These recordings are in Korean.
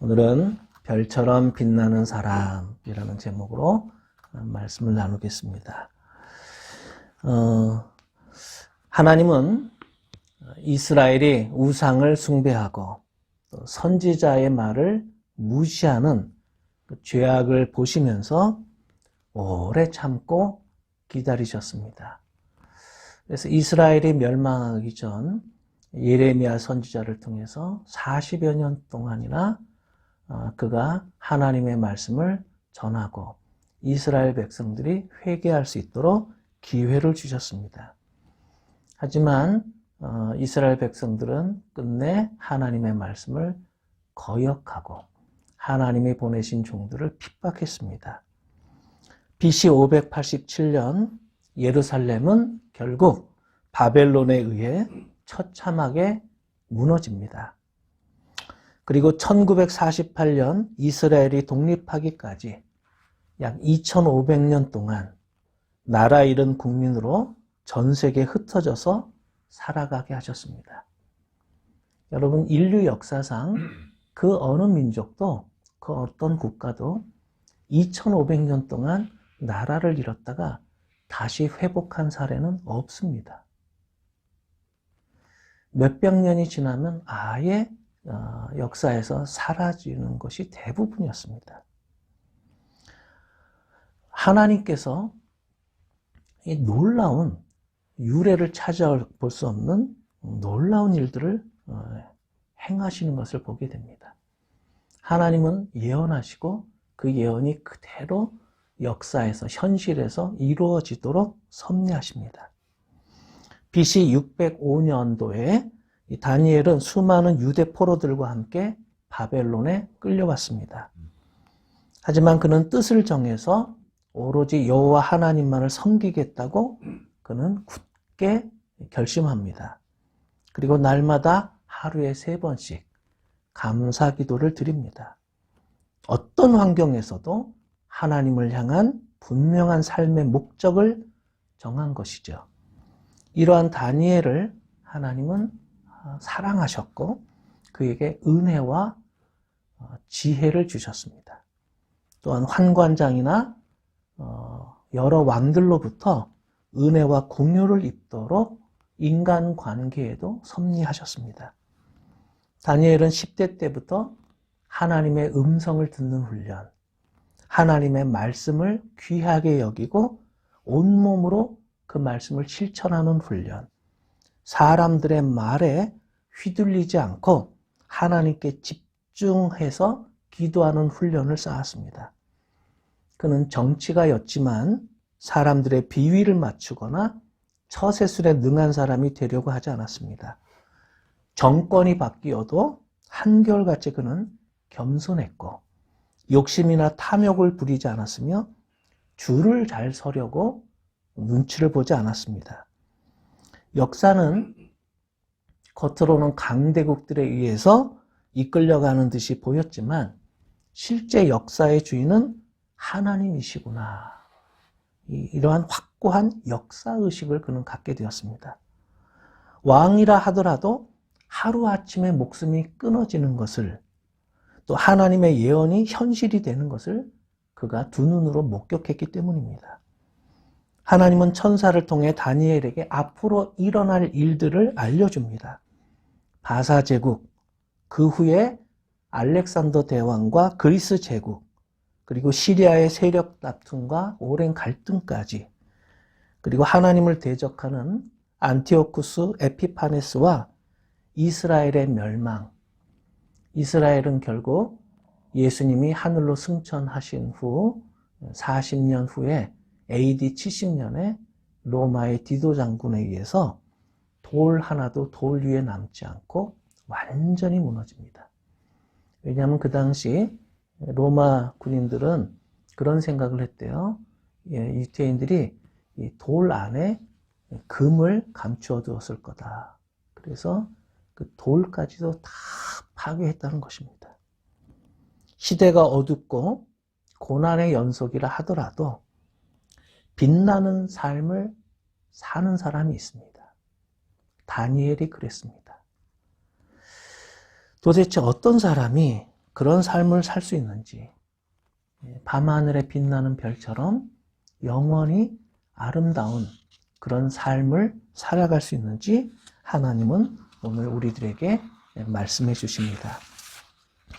오늘은 별처럼 빛나는 사람이라는 제목으로 말씀을 나누겠습니다. 어, 하나님은 이스라엘이 우상을 숭배하고 또 선지자의 말을 무시하는 그 죄악을 보시면서 오래 참고 기다리셨습니다. 그래서 이스라엘이 멸망하기 전 예레미야 선지자를 통해서 40여 년 동안이나 어, 그가 하나님의 말씀을 전하고 이스라엘 백성들이 회개할 수 있도록 기회를 주셨습니다. 하지만 어, 이스라엘 백성들은 끝내 하나님의 말씀을 거역하고 하나님이 보내신 종들을 핍박했습니다. BC 587년 예루살렘은 결국 바벨론에 의해 처참하게 무너집니다. 그리고 1948년 이스라엘이 독립하기까지 약 2500년 동안 나라 잃은 국민으로 전 세계에 흩어져서 살아가게 하셨습니다. 여러분, 인류 역사상 그 어느 민족도 그 어떤 국가도 2500년 동안 나라를 잃었다가 다시 회복한 사례는 없습니다. 몇백 년이 지나면 아예 어, 역사에서 사라지는 것이 대부분이었습니다. 하나님께서 이 놀라운 유래를 찾아볼 수 없는 놀라운 일들을 어, 행하시는 것을 보게 됩니다. 하나님은 예언하시고 그 예언이 그대로 역사에서 현실에서 이루어지도록 섭리하십니다. BC 605년도에 다니엘은 수많은 유대 포로들과 함께 바벨론에 끌려왔습니다. 하지만 그는 뜻을 정해서 오로지 여호와 하나님만을 섬기겠다고 그는 굳게 결심합니다. 그리고 날마다 하루에 세 번씩 감사 기도를 드립니다. 어떤 환경에서도 하나님을 향한 분명한 삶의 목적을 정한 것이죠. 이러한 다니엘을 하나님은 사랑하셨고 그에게 은혜와 지혜를 주셨습니다. 또한 환관장이나 어, 여러 왕들로부터 은혜와 공유를 입도록 인간 관계에도 섭리하셨습니다. 다니엘은 10대 때부터 하나님의 음성을 듣는 훈련, 하나님의 말씀을 귀하게 여기고 온몸으로 그 말씀을 실천하는 훈련, 사람들의 말에 휘둘리지 않고 하나님께 집중해서 기도하는 훈련을 쌓았습니다. 그는 정치가 였지만 사람들의 비위를 맞추거나 처세술에 능한 사람이 되려고 하지 않았습니다. 정권이 바뀌어도 한결같이 그는 겸손했고 욕심이나 탐욕을 부리지 않았으며 줄을 잘 서려고 눈치를 보지 않았습니다. 역사는 겉으로는 강대국들에 의해서 이끌려가는 듯이 보였지만 실제 역사의 주인은 하나님이시구나. 이러한 확고한 역사의식을 그는 갖게 되었습니다. 왕이라 하더라도 하루아침에 목숨이 끊어지는 것을 또 하나님의 예언이 현실이 되는 것을 그가 두 눈으로 목격했기 때문입니다. 하나님은 천사를 통해 다니엘에게 앞으로 일어날 일들을 알려줍니다. 바사 제국, 그 후에 알렉산더 대왕과 그리스 제국, 그리고 시리아의 세력 다툼과 오랜 갈등까지, 그리고 하나님을 대적하는 안티오쿠스 에피파네스와 이스라엘의 멸망. 이스라엘은 결국 예수님이 하늘로 승천하신 후 40년 후에 AD 70년에 로마의 디도 장군에 의해서 돌 하나도 돌 위에 남지 않고 완전히 무너집니다. 왜냐하면 그 당시 로마 군인들은 그런 생각을 했대요. 예, 유태인들이 돌 안에 금을 감추어 두었을 거다. 그래서 그 돌까지도 다 파괴했다는 것입니다. 시대가 어둡고 고난의 연속이라 하더라도 빛나는 삶을 사는 사람이 있습니다. 다니엘이 그랬습니다. 도대체 어떤 사람이 그런 삶을 살 수 있는지, 예, 밤하늘에 빛나는 별처럼 영원히 아름다운 그런 삶을 살아갈 수 있는지 하나님은 오늘 우리들에게 말씀해 주십니다.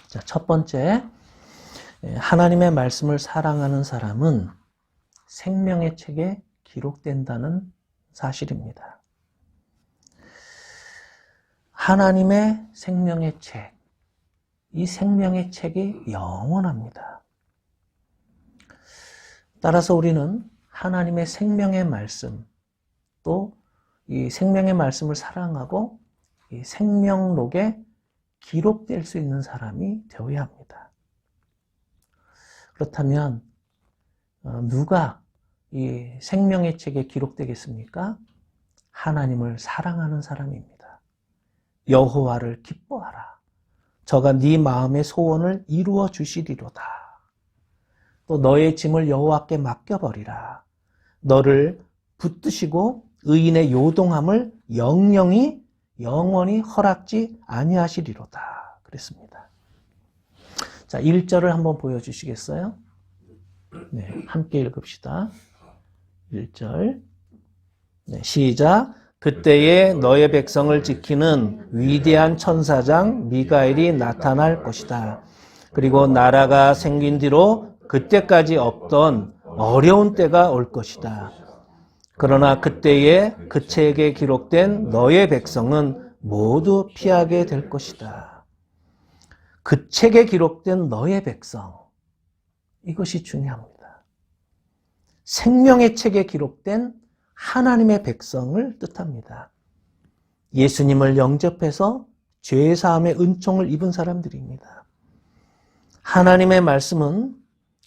자, 첫 번째, 예, 하나님의 말씀을 사랑하는 사람은 생명의 책에 기록된다는 사실입니다. 하나님의 생명의 책, 이 생명의 책이 영원합니다. 따라서 우리는 하나님의 생명의 말씀, 또 이 생명의 말씀을 사랑하고 이 생명록에 기록될 수 있는 사람이 되어야 합니다. 그렇다면 어, 누가 이 생명의 책에 기록되겠습니까? 하나님을 사랑하는 사람입니다. 여호와를 기뻐하라. 저가 네 마음의 소원을 이루어 주시리로다. 또 너의 짐을 여호와께 맡겨버리라. 너를 붙드시고 의인의 요동함을 영영이 영원히 허락지 아니하시리로다. 그랬습니다. 자, 1절을 한번 보여주시겠어요? 네, 함께 읽읍시다. 1절. 네, 시작. 그때에 너의 백성을 지키는 위대한 천사장 미가엘이 나타날 것이다. 그리고 나라가 생긴 뒤로 그때까지 없던 어려운 때가 올 것이다. 그러나 그때에 그 책에 기록된 너의 백성은 모두 피하게 될 것이다. 그 책에 기록된 너의 백성. 이것이 중요합니다. 생명의 책에 기록된 하나님의 백성을 뜻합니다. 예수님을 영접해서 죄사함의 은총을 입은 사람들입니다. 하나님의 말씀은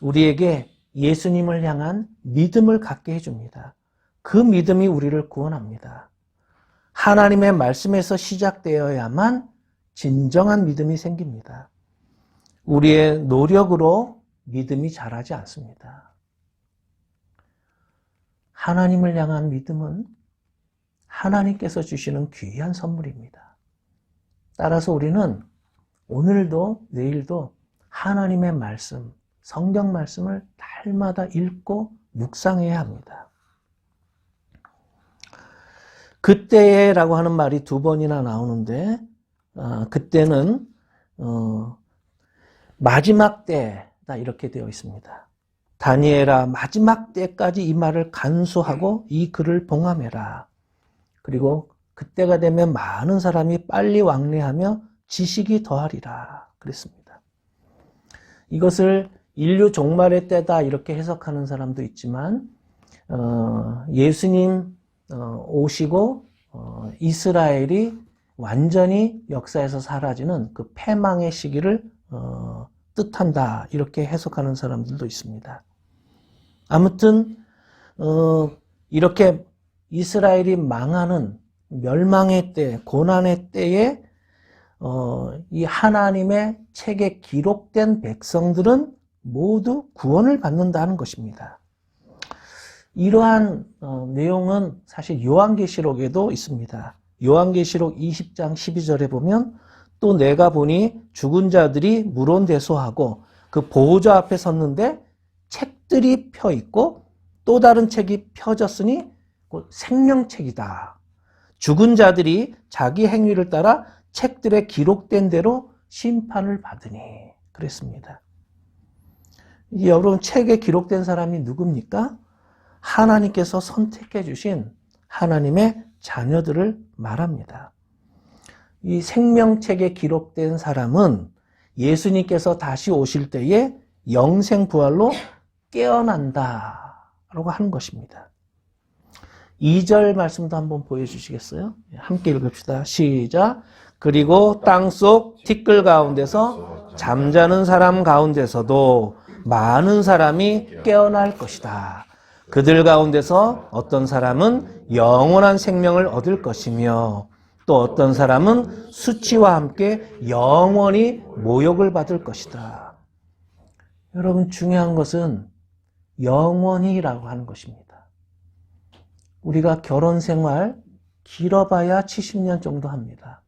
우리에게 예수님을 향한 믿음을 갖게 해줍니다. 그 믿음이 우리를 구원합니다. 하나님의 말씀에서 시작되어야만 진정한 믿음이 생깁니다. 우리의 노력으로 믿음이 자라지 않습니다. 하나님을 향한 믿음은 하나님께서 주시는 귀한 선물입니다. 따라서 우리는 오늘도 내일도 하나님의 말씀, 성경 말씀을 날마다 읽고 묵상해야 합니다. 그때라고 하는 말이 두 번이나 나오는데 어, 그때는 어, 마지막 때 다 이렇게 되어 있습니다. 다니엘아 마지막 때까지 이 말을 간수하고 이 글을 봉함해라. 그리고 그때가 되면 많은 사람이 빨리 왕래하며 지식이 더하리라. 그랬습니다. 이것을 인류 종말의 때다 이렇게 해석하는 사람도 있지만 어, 예수님 어, 오시고 어, 이스라엘이 완전히 역사에서 사라지는 그 패망의 시기를 어, 뜻한다 이렇게 해석하는 사람들도 있습니다. 아무튼 이렇게 이스라엘이 망하는 멸망의 때, 고난의 때에 이 하나님의 책에 기록된 백성들은 모두 구원을 받는다는 것입니다. 이러한 어, 내용은 사실 요한계시록에도 있습니다. 요한계시록 20장 12절에 보면 또 내가 보니 죽은 자들이 물온대소하고 그 보호자 앞에 섰는데 책들이 펴 있고 또 다른 책이 펴졌으니 생명책이다. 죽은 자들이 자기 행위를 따라 책들에 기록된 대로 심판을 받으니 그랬습니다. 여러분 책에 기록된 사람이 누굽니까? 하나님께서 선택해 주신 하나님의 자녀들을 말합니다. 이 생명책에 기록된 사람은 예수님께서 다시 오실 때에 영생 부활로 깨어난다. 라고 하는 것입니다. 2절 말씀도 한번 보여주시겠어요? 함께 읽읍시다. 시작. 그리고 땅속 티끌 가운데서 잠자는 사람 가운데서도 많은 사람이 깨어날 것이다. 그들 가운데서 어떤 사람은 영원한 생명을 얻을 것이며 또 어떤 사람은 수치와 함께 영원히 모욕을 받을 것이다. 여러분 중요한 것은 영원히라고 하는 것입니다. 우리가 결혼 생활 길어봐야 70년 정도 합니다.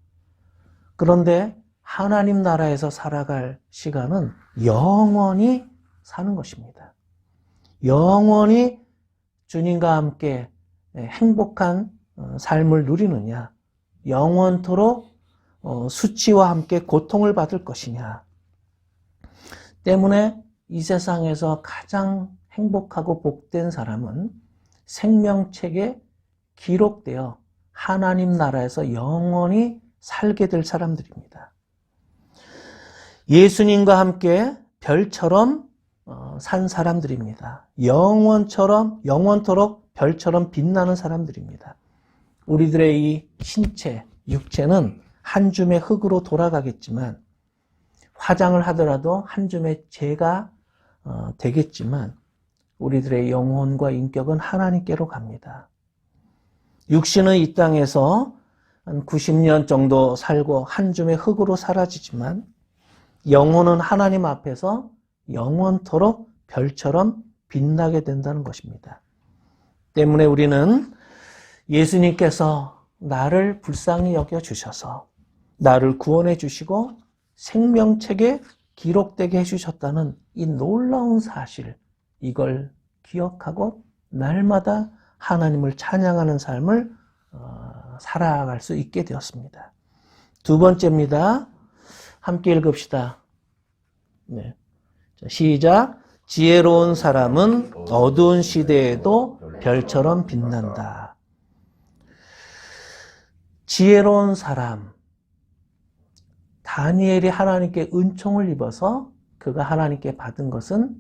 그런데 하나님 나라에서 살아갈 시간은 영원히 사는 것입니다. 영원히 주님과 함께 행복한 어, 삶을 누리느냐, 영원토록 어, 수치와 함께 고통을 받을 것이냐. 때문에 이 세상에서 가장 행복하고 복된 사람은 생명책에 기록되어 하나님 나라에서 영원히 살게 될 사람들입니다. 예수님과 함께 별처럼 어, 산 사람들입니다. 영원처럼, 영원토록 별처럼 빛나는 사람들입니다. 우리들의 이 신체, 육체는 한 줌의 흙으로 돌아가겠지만, 화장을 하더라도 한 줌의 재가 어, 되겠지만, 우리들의 영혼과 인격은 하나님께로 갑니다. 육신은 이 땅에서 한 90년 정도 살고 한 줌의 흙으로 사라지지만, 영혼은 하나님 앞에서 영원토록 별처럼 빛나게 된다는 것입니다. 때문에 우리는 예수님께서 나를 불쌍히 여겨 주셔서 나를 구원해 주시고 생명책에 기록되게 해 주셨다는 이 놀라운 사실, 이걸 기억하고 날마다 하나님을 찬양하는 삶을 어, 살아갈 수 있게 되었습니다. 두 번째입니다. 함께 읽읍시다. 네. 자, 시작. 지혜로운 사람은 어두운 시대에도 별처럼 빛난다. 지혜로운 사람. 다니엘이 하나님께 은총을 입어서 그가 하나님께 받은 것은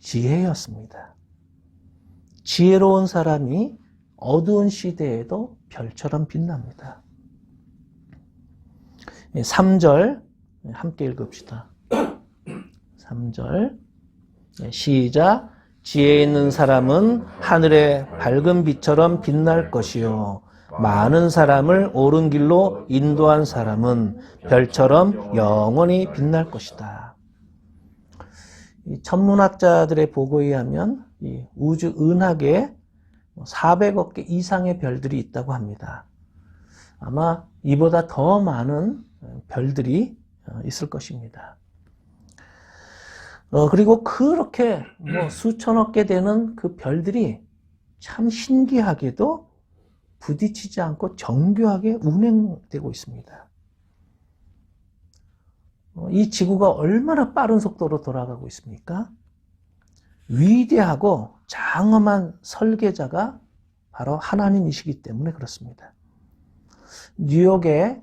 지혜였습니다. 지혜로운 사람이 어두운 시대에도 별처럼 빛납니다. 3절 함께 읽읍시다. 3절 시작 지혜 있는 사람은 하늘의 밝은 빛처럼 빛날 것이요 많은 사람을 옳은 길로 인도한 사람은 별처럼 영원히 빛날 것이다. 천문학자들의 보고에 의하면 우주 은하계에 400억 개 이상의 별들이 있다고 합니다. 아마 이보다 더 많은 별들이 있을 것입니다. 어, 그리고 그렇게 뭐 수천억 개 되는 그 별들이 참 신기하게도 부딪히지 않고 정교하게 운행되고 있습니다. 어, 이 지구가 얼마나 빠른 속도로 돌아가고 있습니까? 위대하고 장엄한 설계자가 바로 하나님이시기 때문에 그렇습니다. 뉴욕의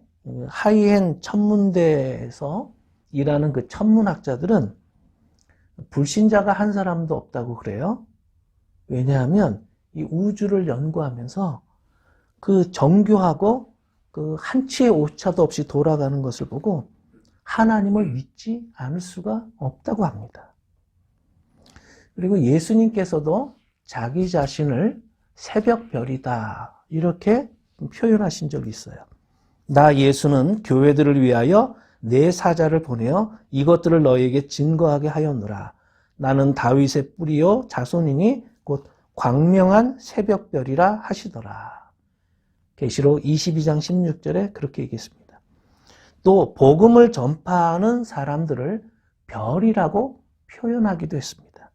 하이엔 천문대에서 일하는 그 천문학자들은 불신자가 한 사람도 없다고 그래요. 왜냐하면 이 우주를 연구하면서 그 정교하고 그 한치의 오차도 없이 돌아가는 것을 보고 하나님을 믿지 않을 수가 없다고 합니다. 그리고 예수님께서도 자기 자신을 새벽별이다 이렇게 표현하신 적이 있어요. 나 예수는 교회들을 위하여 내 사자를 보내어 이것들을 너에게 증거하게 하였노라. 나는 다윗의 뿌리요 자손이니 곧 광명한 새벽별이라 하시더라. 계시록 22장 16절에 그렇게 얘기했습니다. 또 복음을 전파하는 사람들을 별이라고 표현하기도 했습니다.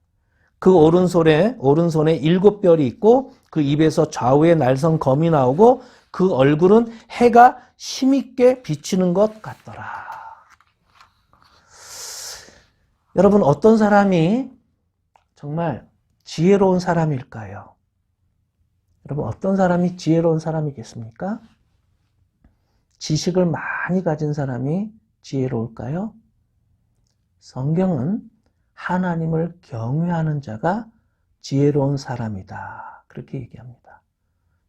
그 오른손에 오른손에 일곱 별이 있고 그 입에서 좌우에 날선 검이 나오고 그 얼굴은 해가 힘있게 비치는 것 같더라. 여러분, 어떤 사람이 정말 지혜로운 사람일까요? 여러분, 어떤 사람이 지혜로운 사람이겠습니까? 지식을 많이 가진 사람이 지혜로울까요? 성경은 하나님을 경외하는 자가 지혜로운 사람이다. 그렇게 얘기합니다.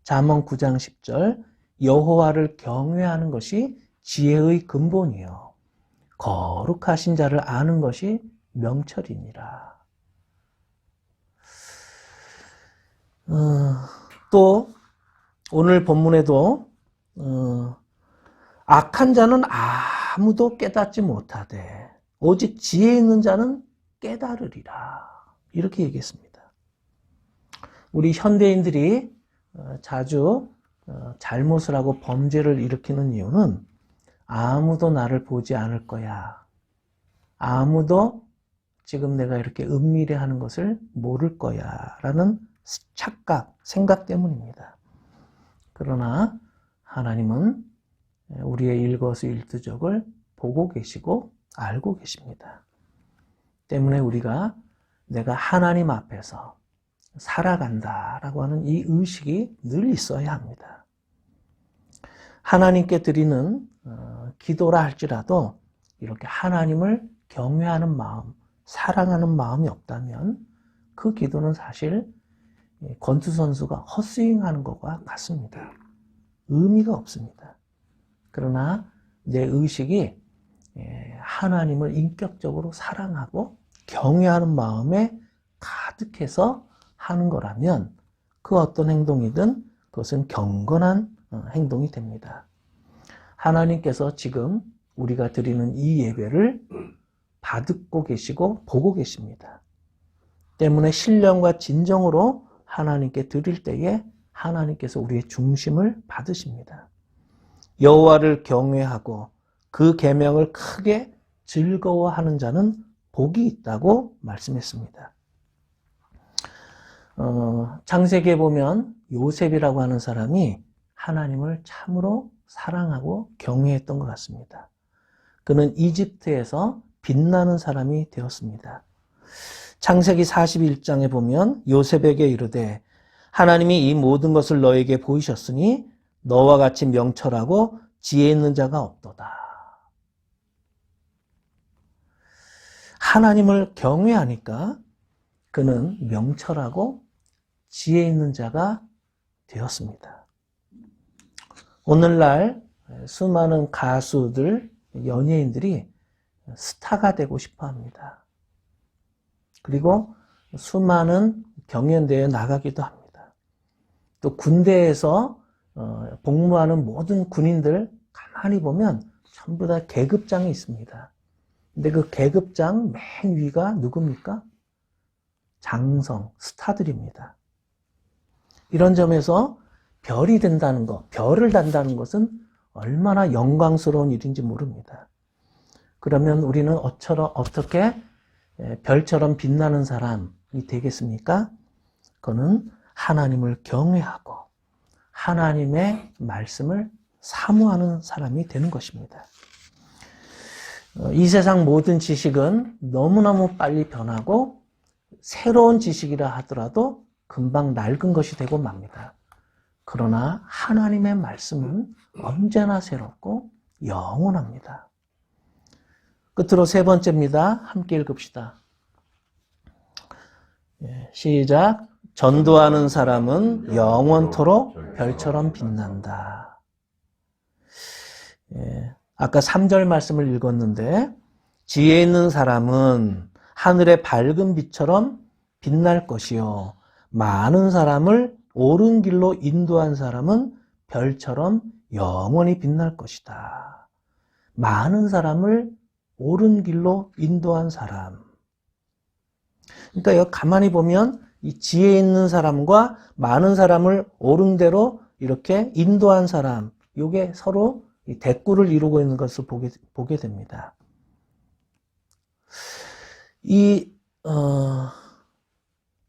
잠언 9장 10절 여호와를 경외하는 것이 지혜의 근본이요 거룩하신 자를 아는 것이 명철이니라. 어, 또 오늘 본문에도 어, 악한 자는 아무도 깨닫지 못하되 오직 지혜 있는 자는 깨달으리라. 이렇게 얘기했습니다. 우리 현대인들이 어, 자주 어, 잘못을 하고 범죄를 일으키는 이유는 아무도 나를 보지 않을 거야. 아무도 지금 내가 이렇게 은밀히 하는 것을 모를 거야. 라는 착각, 생각 때문입니다. 그러나 하나님은 우리의 일거수일투족을 보고 계시고 알고 계십니다. 때문에 우리가 내가 하나님 앞에서 살아간다라고 하는 이 의식이 늘 있어야 합니다. 하나님께 드리는 어, 기도라 할지라도 이렇게 하나님을 경외하는 마음, 사랑하는 마음이 없다면 그 기도는 사실 권투 선수가 헛스윙하는 것과 같습니다. 의미가 없습니다. 그러나 내 의식이 예, 하나님을 인격적으로 사랑하고 경외하는 마음에 가득해서 하는 거라면 그 어떤 행동이든 그것은 경건한 어, 행동이 됩니다. 하나님께서 지금 우리가 드리는 이 예배를 받고 계시고 보고 계십니다. 때문에 신령과 진정으로 하나님께 드릴 때에 하나님께서 우리의 중심을 받으십니다. 여호와를 경외하고 그 계명을 크게 즐거워하는 자는 복이 있다고 말씀했습니다. 어, 창세기에 보면 요셉이라고 하는 사람이 하나님을 참으로 사랑하고 경외했던 것 같습니다. 그는 이집트에서 빛나는 사람이 되었습니다. 창세기 41장에 보면 요셉에게 이르되 하나님이 이 모든 것을 너에게 보이셨으니 너와 같이 명철하고 지혜 있는 자가 없도다. 하나님을 경외하니까 그는 명철하고 지혜 있는 자가 되었습니다. 오늘날 수많은 가수들, 연예인들이 스타가 되고 싶어 합니다. 그리고 수많은 경연대회에 나가기도 합니다. 또 군대에서 어, 복무하는 모든 군인들 가만히 보면 전부 다 계급장이 있습니다. 근데 그 계급장 맨 위가 누굽니까? 장성, 스타들입니다. 이런 점에서 별이 된다는 것, 별을 단다는 것은 얼마나 영광스러운 일인지 모릅니다. 그러면 우리는 어처럼, 어떻게 별처럼 빛나는 사람이 되겠습니까? 그거는 하나님을 경외하고 하나님의 말씀을 사모하는 사람이 되는 것입니다. 어, 이 세상 모든 지식은 너무너무 빨리 변하고 새로운 지식이라 하더라도 금방 낡은 것이 되고 맙니다. 그러나 하나님의 말씀은 언제나 새롭고 영원합니다. 끝으로 세 번째입니다. 함께 읽읍시다. 예, 시작. 전도하는 사람은 영원토록 별처럼 빛난다. 예, 아까 3절 말씀을 읽었는데, 지혜 있는 사람은 하늘의 밝은 빛처럼 빛날 것이요. 많은 사람을 옳은 길로 인도한 사람은 별처럼 영원히 빛날 것이다. 많은 사람을 옳은 길로 인도한 사람. 그러니까 여기 가만히 보면 이 지혜 있는 사람과 많은 사람을 옳은 대로 이렇게 인도한 사람, 이게 서로 대꾸를 이루고 있는 것을 보게, 보게 됩니다. 이, 어,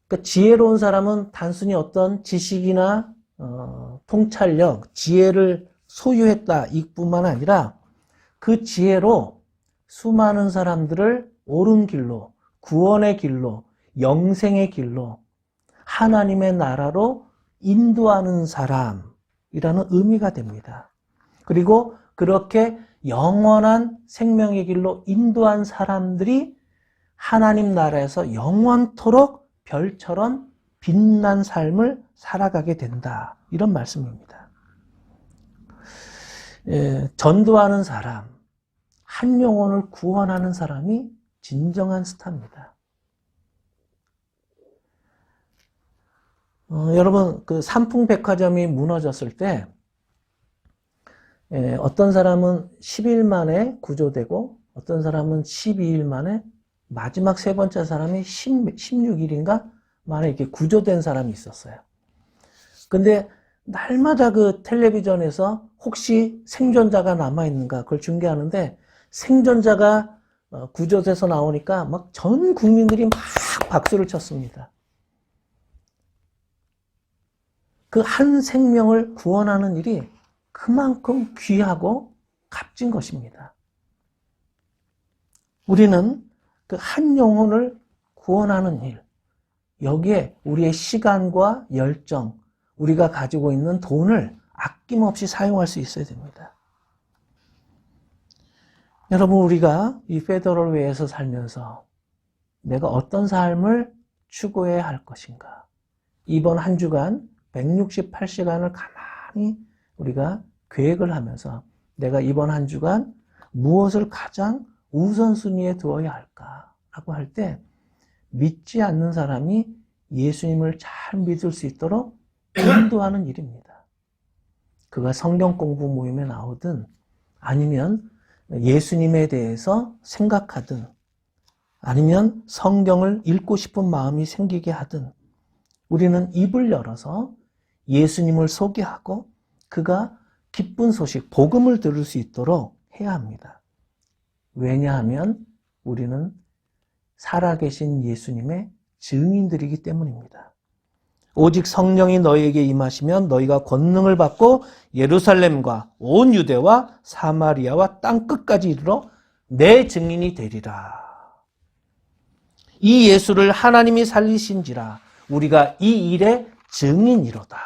그러니까 지혜로운 사람은 단순히 어떤 지식이나 어, 통찰력, 지혜를 소유했다 이뿐만 아니라 그 지혜로 수많은 사람들을 옳은 길로, 구원의 길로, 영생의 길로, 하나님의 나라로 인도하는 사람이라는 의미가 됩니다. 그리고 그렇게 영원한 생명의 길로 인도한 사람들이 하나님 나라에서 영원토록 별처럼 빛난 삶을 살아가게 된다. 이런 말씀입니다. 예, 전도하는 사람, 한 영혼을 구원하는 사람이 진정한 스타입니다. 어, 여러분, 그 삼풍백화점이 무너졌을 때, 예, 어떤 사람은 10일 만에 구조되고, 어떤 사람은 12일 만에 마지막 세 번째 사람이 10, 16일인가 만에 이렇게 구조된 사람이 있었어요. 근데 날마다 그 텔레비전에서 혹시 생존자가 남아있는가 그걸 중계하는데 생존자가 어, 구조돼서 나오니까 막 전 국민들이 막 박수를 쳤습니다. 그 한 생명을 구원하는 일이 그만큼 귀하고 값진 것입니다. 우리는 그 한 영혼을 구원하는 일, 여기에 우리의 시간과 열정, 우리가 가지고 있는 돈을 아낌없이 사용할 수 있어야 됩니다. 여러분, 우리가 이 페더럴 웨이에서 살면서 내가 어떤 삶을 추구해야 할 것인가? 이번 한 주간 168시간을 가만히 우리가 계획을 하면서 내가 이번 한 주간 무엇을 가장 우선순위에 두어야 할까라고 할 때 믿지 않는 사람이 예수님을 잘 믿을 수 있도록 인도하는 일입니다. 그가 성경 공부 모임에 나오든 아니면 예수님에 대해서 생각하든 아니면 성경을 읽고 싶은 마음이 생기게 하든 우리는 입을 열어서 예수님을 소개하고 그가 기쁜 소식, 복음을 들을 수 있도록 해야 합니다. 왜냐하면 우리는 살아계신 예수님의 증인들이기 때문입니다. 오직 성령이 너희에게 임하시면 너희가 권능을 받고 예루살렘과 온 유대와 사마리아와 땅 끝까지 이르러 내 증인이 되리라. 이 예수를 하나님이 살리신지라 우리가 이 일의 증인이로다.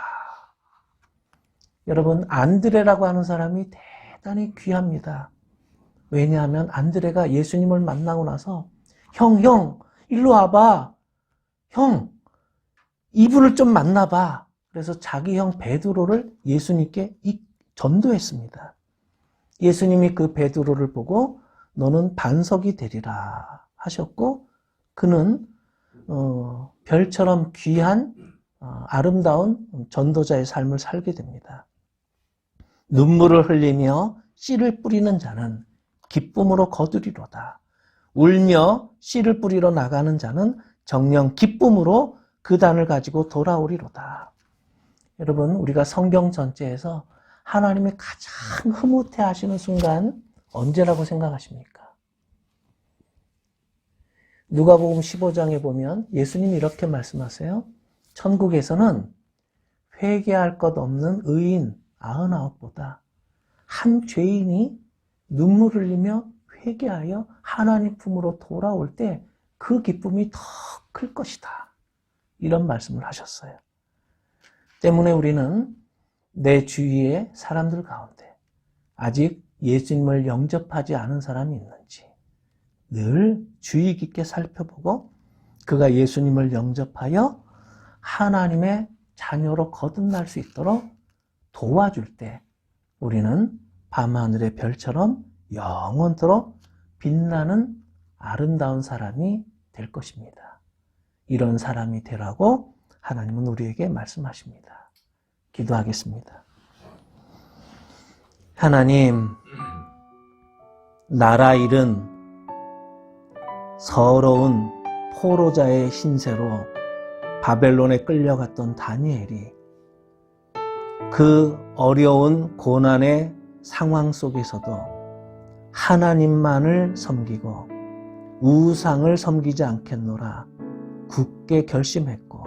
여러분 안드레라고 하는 사람이 대단히 귀합니다. 왜냐하면 안드레가 예수님을 만나고 나서 형, 형, 일로 와봐. 형, 이분을 좀 만나봐. 그래서 자기 형 베드로를 예수님께 전도했습니다. 예수님이 그 베드로를 보고 너는 반석이 되리라 하셨고 그는 어, 별처럼 귀한 어, 아름다운 전도자의 삶을 살게 됩니다. 눈물을 흘리며 씨를 뿌리는 자는 기쁨으로 거두리로다. 울며 씨를 뿌리러 나가는 자는 정령 기쁨으로 그 단을 가지고 돌아오리로다. 여러분, 우리가 성경 전체에서 하나님이 가장 흐뭇해 하시는 순간 언제라고 생각하십니까? 누가복음 15장에 보면 예수님이 이렇게 말씀하세요. 천국에서는 회개할 것 없는 의인 99보다 한 죄인이 눈물 흘리며 회개하여 하나님 품으로 돌아올 때 그 기쁨이 더 클 것이다. 이런 말씀을 하셨어요. 때문에 우리는 내 주위의 사람들 가운데 아직 예수님을 영접하지 않은 사람이 있는지 늘 주의 깊게 살펴보고 그가 예수님을 영접하여 하나님의 자녀로 거듭날 수 있도록 도와줄 때 우리는 밤하늘의 별처럼 영원토록 빛나는 아름다운 사람이 될 것입니다. 이런 사람이 되라고 하나님은 우리에게 말씀하십니다. 기도하겠습니다. 하나님, 나라 일은 서러운 포로자의 신세로 바벨론에 끌려갔던 다니엘이 그 어려운 고난의 상황 속에서도 하나님만을 섬기고 우상을 섬기지 않겠노라 굳게 결심했고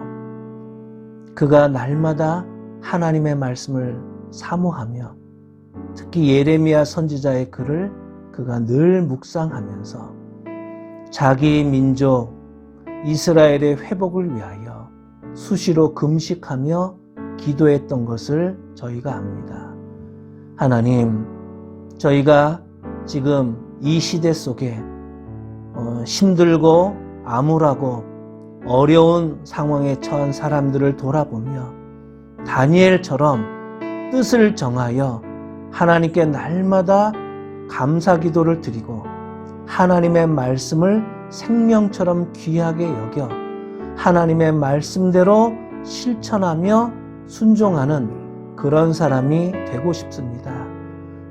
그가 날마다 하나님의 말씀을 사모하며 특히 예레미야 선지자의 글을 그가 늘 묵상하면서 자기 민족 이스라엘의 회복을 위하여 수시로 금식하며 기도했던 것을 저희가 압니다. 하나님, 저희가 지금 이 시대 속에 어, 힘들고 암울하고 어려운 상황에 처한 사람들을 돌아보며 다니엘처럼 뜻을 정하여 하나님께 날마다 감사 기도를 드리고 하나님의 말씀을 생명처럼 귀하게 여겨 하나님의 말씀대로 실천하며 순종하는 그런 사람이 되고 싶습니다.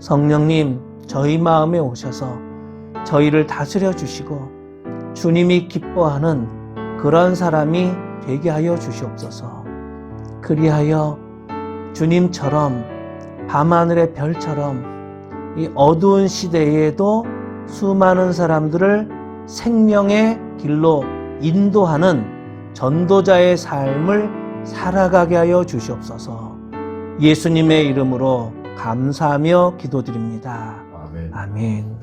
성령님, 저희 마음에 오셔서 저희를 다스려 주시고 주님이 기뻐하는 그런 사람이 되게 하여 주시옵소서. 그리하여 주님처럼 밤하늘의 별처럼 이 어두운 시대에도 수많은 사람들을 생명의 길로 인도하는 전도자의 삶을 살아가게 하여 주시옵소서. 예수님의 이름으로 감사하며 기도드립니다. 아멘. 아멘.